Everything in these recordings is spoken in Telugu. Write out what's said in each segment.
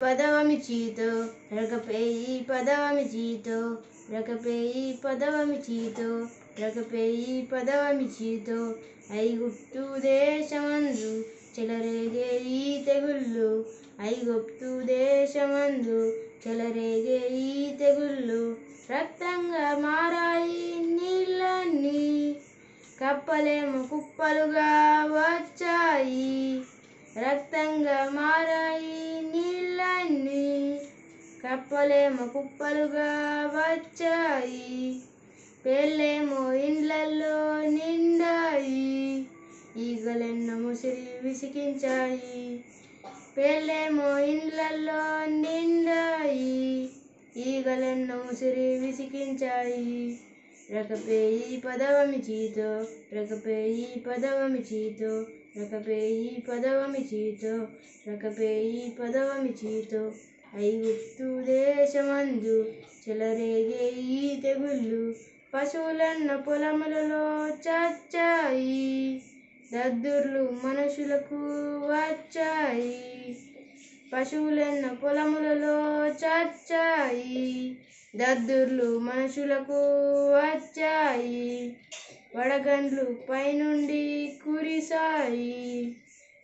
పదవమి చీతో రకపేయి పదవమి చీతో రకపేయి పదవమి చీతో రకపేయి పదవమి చీతో ఐగుప్తు దేశమందు చెలరేగే ఈ తెగుళ్ళు ఐగుప్తు దేశమందు చెలరేగే ఈ తెగుళ్ళు రక్తంగా మారాయి నీళ్ళన్నీ కప్పలేమో కుప్పలుగా వచ్చాయి రక్తంగా మారాయి కప్పలేమో కుప్పలుగా వచ్చాయి. పేర్లేమో ఇండ్లల్లో నిండాయి. ఈగలెన్నో ముసిరి విసికించాయి పేర్లేమో ఇండ్లల్లో నిండాయి. ఈగలెన్నో ముసిరి విసికించాయి రకపేయి పదవమి చీతో రకపేయి పదవమి చీతో రకపేయి పదవమి చీతో రకపేయి పదవమి చీతో. ఐగుప్తు దేశమందు చెలరేగే ఈ తెగుళ్ళు పశువులన్న పొలములలో చచ్చాయి. దద్దుర్లు మనుషులకు వచ్చాయి. పశువులన్న పొలములలో చచ్చాయి. దద్దుర్లు మనుషులకు వచ్చాయి. వడగండ్లు పైనుండి కురిసాయి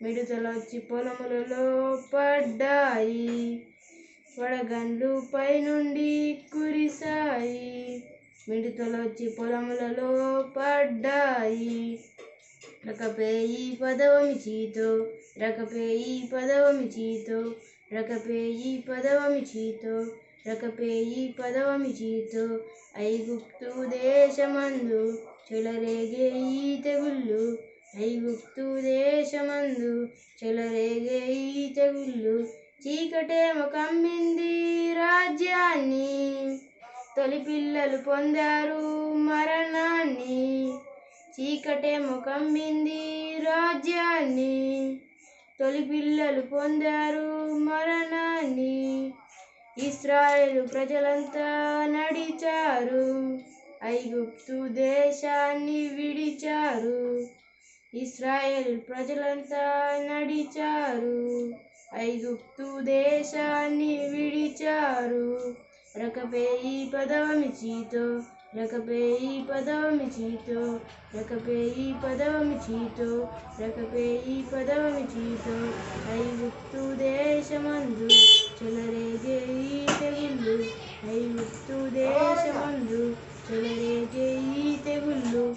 మిడతలొచ్చి పొలములలో పడ్డాయి. వడగండ్లు పైనుండి కురిసాయి వచ్చి పొలములలో పడ్డాయి. రకపేయి పదవమి చీతో రకపేయి పదవమి చీతో రకపేయి పదవమి చీతో రకపేయి పదవమి చీతో ఐగుప్తు దేశమందు చెలరేగే ఈ తెగుళ్ళు. ఐగుప్తు దేశమందు చెలరేగే ఈ తెగుళ్ళు. చీకటేమో కమ్మింది రాజ్యాన్ని తొలి పిల్లలు పొందారు మరణాన్ని. చీకటేమో కమ్మింది రాజ్యాన్ని తొలి పిల్లలు పొందారు మరణాన్ని. ఇస్రాయేలు ప్రజలంతా నడిచారు ఐగుప్తు దేశాన్ని విడిచారు. ఇస్రాయేల్ ప్రజలంతా నడిచారు ఐగుప్తు దేశాన్ని విడిచారు. రకపేయి పదవమి చీతో రకపేయి పదవమి చీతో రకపేయి పదవమి చీతో రకపేయి పదవమి చీతో. ఐగుప్తు దేశమందు చెలరేగే ఈ తెగుళ్ళు. ఐగుప్తు దేశమందు చెలరేగే ఈ తెగుళ్ళు